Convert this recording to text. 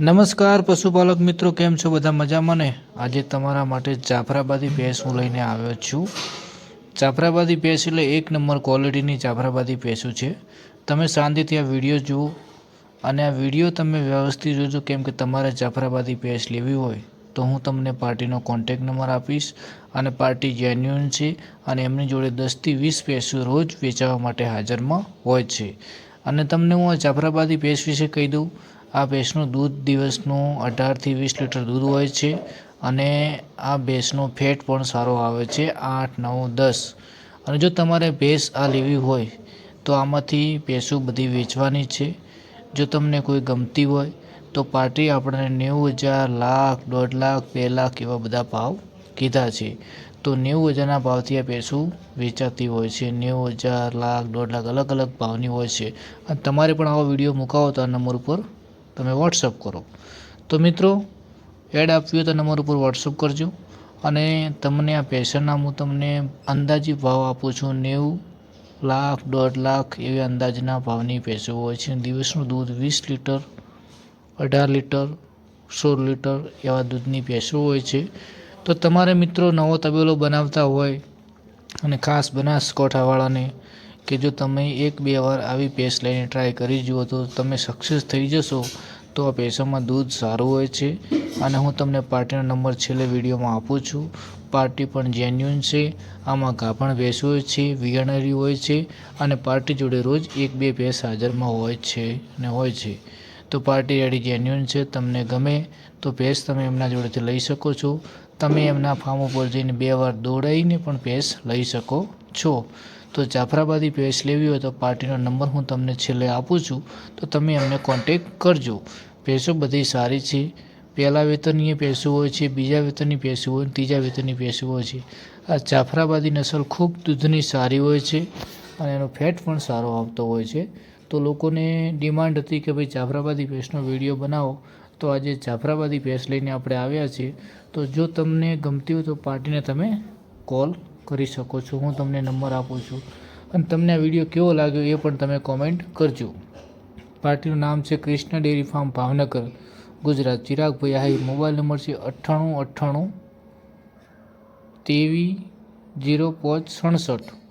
નમસ્કાર પશુપાલક મિત્રો, કેમ છો બધા મજામાં ને? આજે તમારા માટે જાફરાબાદી ભેંસ હું લઈને આવ્યો છું. જાફરાબાદી ભેંસ એટલે એક નંબર ક્વોલિટીની જાફરાબાદી ભેંસો છે. તમે શાંતિથી આ વીડિયો જુઓ અને આ વીડિયો તમે વ્યવસ્થિત જોજો કેમ કે તમારે જાફરાબાદી ભેંસ લેવી હોય તો હું તમને પાર્ટીનો કોન્ટેક નંબર આપીશ અને પાર્ટી જેન્યુઅન છે અને એમની જોડે દસથી વીસ ભેંસો રોજ વેચાવા માટે હાજરમાં હોય છે. અને તમને હું આ જાફરાબાદી ભેંસ વિશે કહી દઉં આ ભેંસનું દૂધ દિવસનું અઢારથી વીસ લીટર દૂધ હોય છે અને આ ભેંસનો ફેટ પણ સારો આવે છે આઠ, નવ, દસ. અને જો તમારે ભેંસ આ લેવી હોય તો આમાંથી ભેંસો બધી વેચવાની છે. જો તમને કોઈ ગમતી હોય તો પાર્ટી આપણે નેવું હજાર, લાખ, દોઢ લાખ, બે લાખ એવા બધા ભાવ કીધા છે. તો નેવું હજારના ભાવથી આ ભેંસો વેચાતી હોય છે. નેવું હજાર, લાખ, દોઢ લાખ અલગ અલગ ભાવની હોય છે. અને તમારે પણ આવો વીડિયો મુકાવો તો આ નંબર ઉપર તમે વોટ્સઅપ કરો. તો મિત્રો એડ આપવી હોય તો નંબર ઉપર વોટ્સઅપ કરજો અને તમને આ પેશનના હું તમને અંદાજી ભાવ આપું છું નેવું લાખ, દોઢ લાખ એવી અંદાજના ભાવની ભેંસો હોય છે. દિવસનું દૂધ વીસ લીટર, અઢાર લીટર, સોળ લીટર એવા દૂધની ભેંસો હોય છે. તો તમારે મિત્રો નવો તબેલો બનાવતા હોય અને ખાસ બનાસકાંઠાવાળાને કે જો તમે એક બે વાર આવી પેસ્ટ લઈને ટ્રાય કરી જુઓ તો તમે સક્સેસ થઈ જશો, તો આ ભેંસોમાં દૂધ સારું હોય છે. અને હું તમને પાર્ટીનો નંબર છેલ્લે વિડીયોમાં આપું છું. પાર્ટી પણ જેન્યુઅન છે. આમાં ગાભણ ભેંસ હોય છે વિયાણેલી હોય છે અને પાર્ટી જોડે રોજ એક બે ભેંસ હાજરમાં હોય છે અને હોય છે. તો પાર્ટી આઈડી જેન્યુઅન છે, તમને ગમે તો ભેંસ તમે એમના જોડેથી લઈ શકો છો. તમે એમના ફાર્મ ઉપર જઈને બે વાર દોડાવીને પણ ભેંસ લઈ શકો છો. તો જાફરાબાદી ભેંસ લેવી હોય તો પાર્ટીનો નંબર હું તમને છેલ્લે આપું છું. તો તમે એમને કોન્ટેક કરજો. પેસો બધી સારી છે. પહેલાં વેતનની પેસું હોય છે, બીજા વેતનની ભેંસો હોય, ત્રીજા વેતનની ભેંસો હોય છે. આ જાફરાબાદી નસલ ખૂબ દૂધની સારી હોય છે અને એનો ફેટ પણ સારો આવતો હોય છે. તો લોકોને ડિમાન્ડ હતી કે ભાઈ જાફરાબાદી ભેંસનો વીડિયો બનાવો. તો આજે જાફરાબાદી ભેંસ લઈને આપણે આવ્યા છીએ. તો જો તમને ગમતી હોય તો પાર્ટીને તમે કોલ કરી શકો છો. હું તમને નંબર આપું છું. અને તમને આ વીડિયો કેવો લાગ્યો એ પણ તમે કોમેન્ટ કરજો. પાર્ટીનું નામ છે કૃષ્ણ ડેરી ફાર્મ ભાવનગર, ગુજરાત. ચિરાગભાઈ હાઈ મોબાઈલ નંબર છે અઠ્ઠાણું અઠ્ઠાણું ત્રેવીસ જીરો પાંચ સડસઠ.